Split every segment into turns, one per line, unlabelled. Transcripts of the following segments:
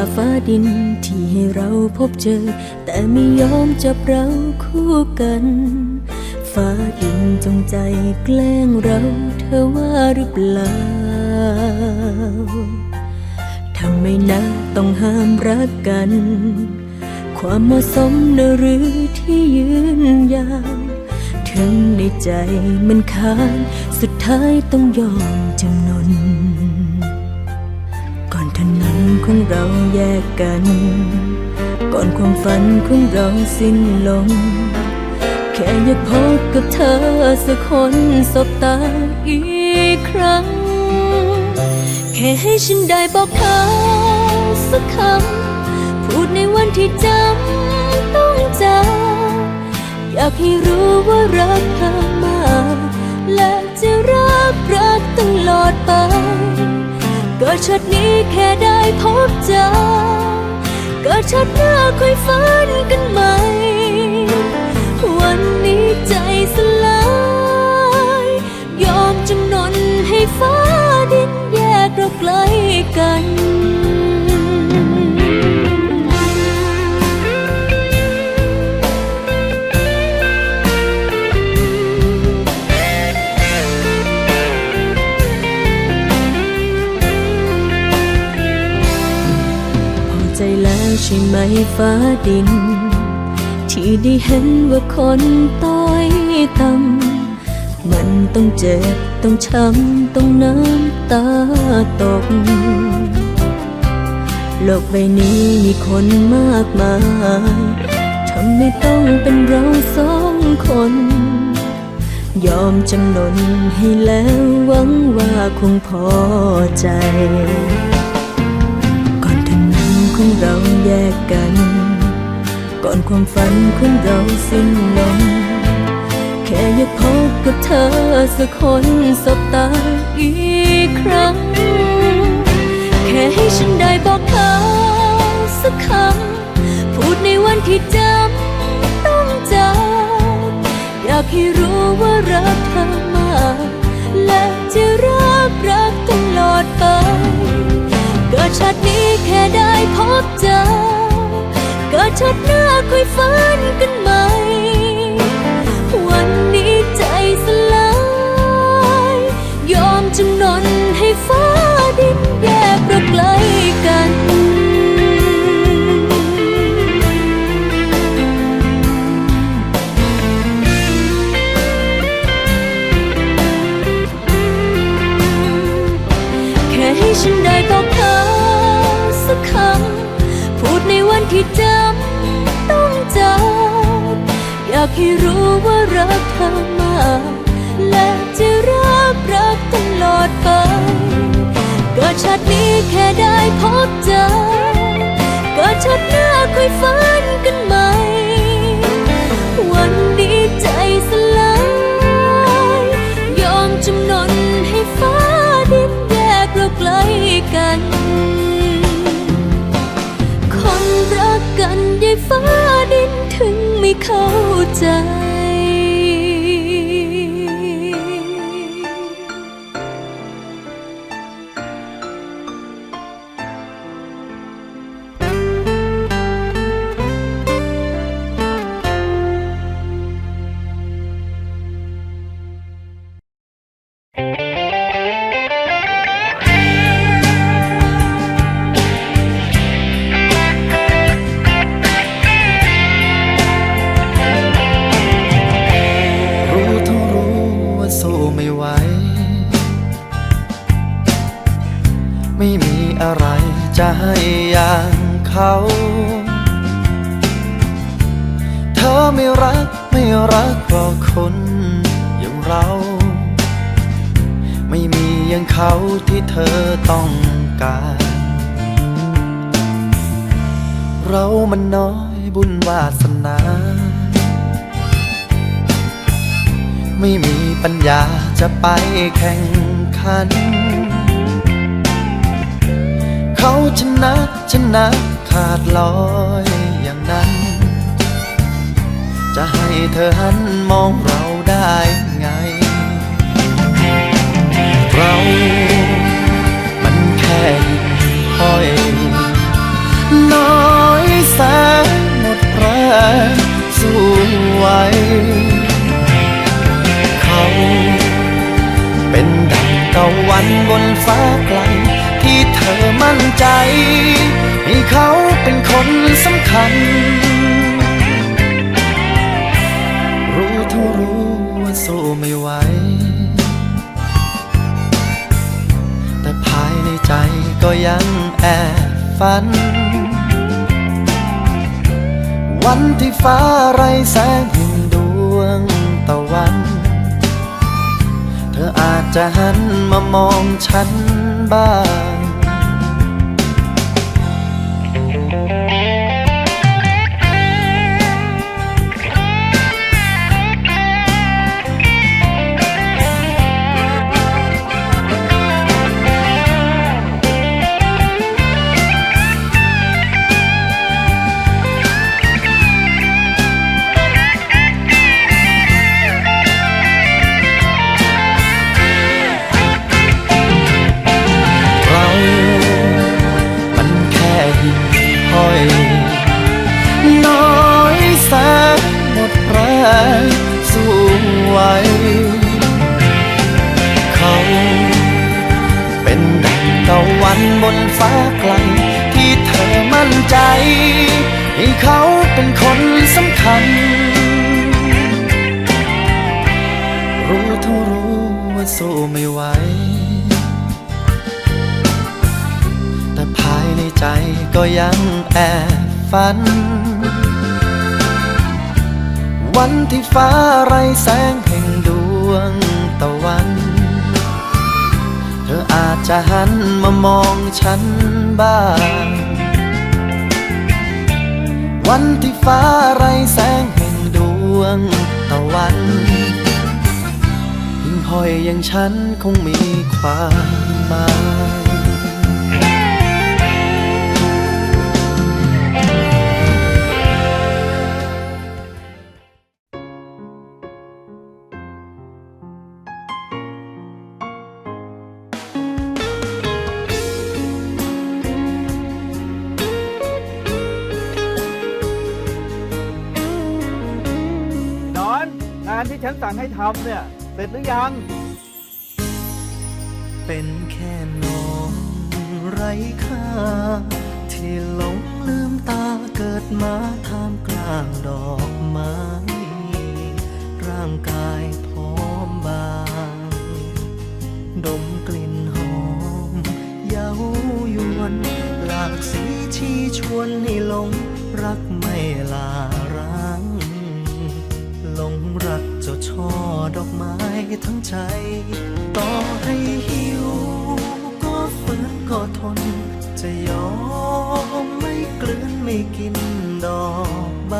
อยากต่อว่าฟ้าดินที่ให้เราพบเจอ แต่ไม่ยอมจับเราคู่กัน ฟ้าดินจงใจแกล้งเราเธอว่าหรือเปล่าทำไมนะต้องห้ามรักกัน ความเหมาะสมนหรือที่ยืนยาวถึงในใจมันค้างสุดท้ายต้องยอมจำนน ของเราแยกกัน ก่อนความฝันของเราสิ้นลง แค่อยากพบกับเธอสักคนสบตาอีกครั้ง แค่ให้ฉันได้บอกเธอสักคำ พูดในวันที่จำต้องจากอยากให้รู้ว่ารักเธอมากและจะรักรักตลอดไป กิดชาตินี้แค่ได้พบเจอ เกิดชาติหน้าค่อยฝันกันใหม่ วันนี้ใจสลาย ยอมจำนนให้ฟ้าดินแยกเราไกลกัน ฟ้าดิน ที่ได้เห็นว่าคนต้อยต่ำมันต้องเจ็บ ต้องช้ำ ต้องน้ำตาตก โลกใบนี้มีคนมากมายทำไม่ต้องเป็นเราสองคน ยอมจำนนให้แล้วหวังว่าคงพอใจ ของเราแยกกัน ก่อนความฝันของเราสิ้นลมแค่อยากพบกับเธอสักคนสบตาอีกครั้ง แค่ให้ฉันได้บอกเธอสักคำพูดในวันที่จำต้องจาก อยากให้รู้ว่ารักเธอมากและจะรักรักตลอดไป กิดชาตินี้แค่ได้พบเจอ เกิดชาติหน้าค่อยฝันกันใหม่ ที่จำต้องจำอยากให้รู้ว่ารักเธอมากและจะรักรักตลอดไปก็ชาตินี้แค่ได้พบเจอก็ชาติหน้าค่อยฝันกัน กเพ
ราะคนอย่างเรา ไม่มีอย่างเขาที่เธอต้องการ เรามันน้อยบุญวาสนา ไม่มีปัญญาจะไปแข่งขัน เขาชนะชนะขาดลอยอย่างนั้น จะให้เธอหันมองเราได้ไง เรา มันแค่ห้อย น้อยแสงหมดแรงสู้ไวเขาเป็นดังตะวันบนฟ้าไกล ที่เธอมั่นใจ ให้เขาเป็นคนสำคัญ ไม่ไหว แต่ภายในใจก็ยังแอบฝัน วันที่ฟ้าไรแสงเห็นดวงตะวัน เธออาจจะหันมามองฉันบ้าง บนฟ้าไกลที่เธอมั่นใจ ให้เขาเป็นคนสำคัญ รู้ทั้งรู้ว่าสู้ไม่ไหว แต่ภายในใจก็ยังแอบฝัน วันที่ฟ้าไรแสงแห่งดวงตะวัน อาจจะหันมามองฉันบ้าง วันที่ฟ้าไรแสงแห่งดวงตะวันหิ่งห้อยอย่างฉันคงมีความหมาย
ฉันสั่งให้ทำเนี่ย เสร็จหรือยัง
เป็นแค่น้องไรค่า ที่หลงลืมตาเกิดมาท่ามกลางดอกไม้ ร่างกายพร้อมบาง ดมกลิ่นหอม เย้ายวน หลากสีชี้ชวนให้หลง รักไม่ลา รักเจ้าช่อดอกไม้ทั้งใจ ต่อให้หิว ก็ฝืนก็ทน จะยอมไม่กลืนไม่กินดอกใบ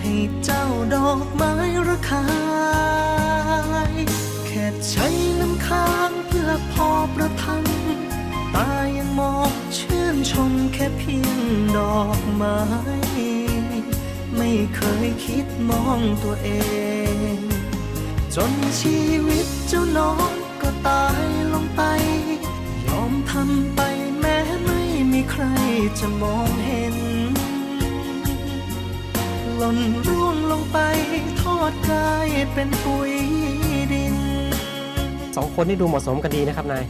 ให้เจ้าดอกไม้ระคายแค่ใช้น้ำค้างเพื่อพอประทังตายังมองชื่นชมแค่เพียงดอกไม้ ไม่เคยคิดมองตัวเอง จนชีวิตเจ้าน้องก็ตายลงไป ยอมทำไปแม้ไม่มีใครจะมองเห็น หล่นร่วงลงไปทอดกายเป็นปุ๋ยดิน
สองคนนี่ดูเหมาะสมกันดีนะครับนาย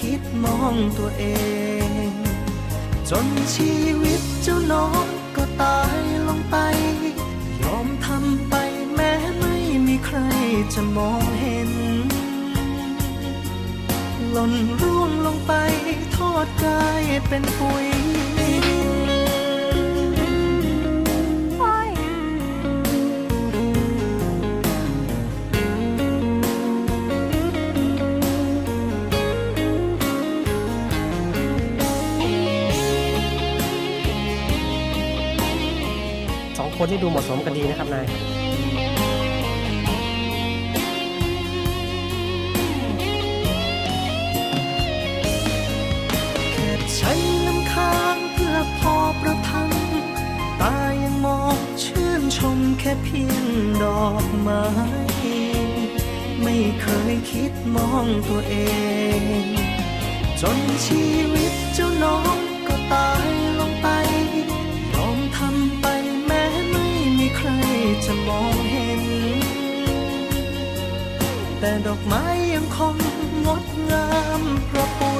คิดมองตัวเอง จนชีวิตเจ้าน้องก็ตายลงไป ยอมทำไปแม้ไม่มีใครจะมองเห็น หล่นร่วงลงไปทอดกายเป็นปุ๋ย
สองคนนี่ดูเหมาะสมกันดีนะครับนาย
แค่ใช้น้ำค้างเพื่อพอประทัง ตายังมองชื่นชมแค่เพียงดอกไม้ ไม่เคยคิดมองตัวเอง จนชีวิตเจ้าน้องก็ตายลงไปย แต่ดอกไม้ยังคงงดงามเพราะปุ๋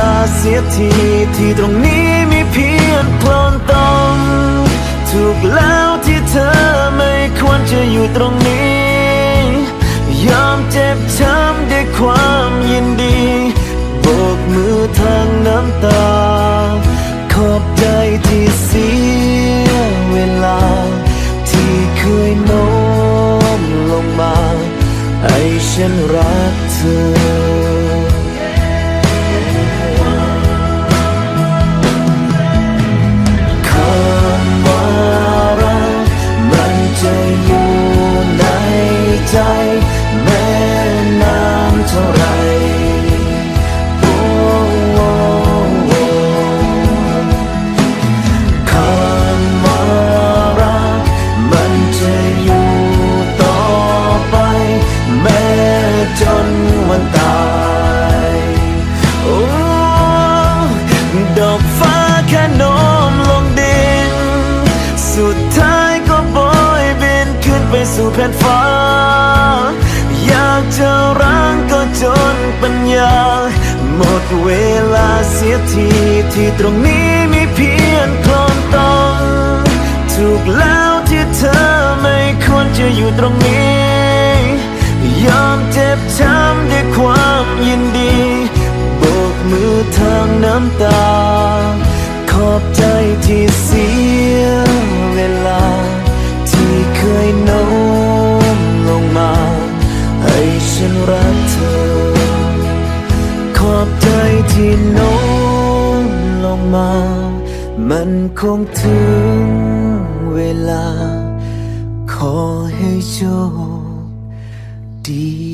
า เสียทีที่ตรงนี้มีเพียงโคลนตมถูกแล้วที่เธอไม่ควรจะอยู่ตรงนี้ ยอมเจ็บช้ำด้วยความยินดีโบกมือทางน้ำตา ขอบใจที่เสียเวลา ที่เคยโน้มลงมาให้ฉันรักเธอ สู่แผ่นฟ้า อยากจะรั้งก็จนปัญญา หมดเวลาเสียทีที่ตรงนี้มีเพียงคลนตมถูกแล้วที่เธอไม่ควรจะอยู่ตรงนี้ ยอมเจ็บช้ำด้วยความยินดีโบกมือทางน้ำตา ขอบใจที่เสียเวลา เคยโน้มลงมา ให้ฉันรักเธอ ขอบใจที่โน้มลงมา มันคงถึงเวลา ขอให้โชคดี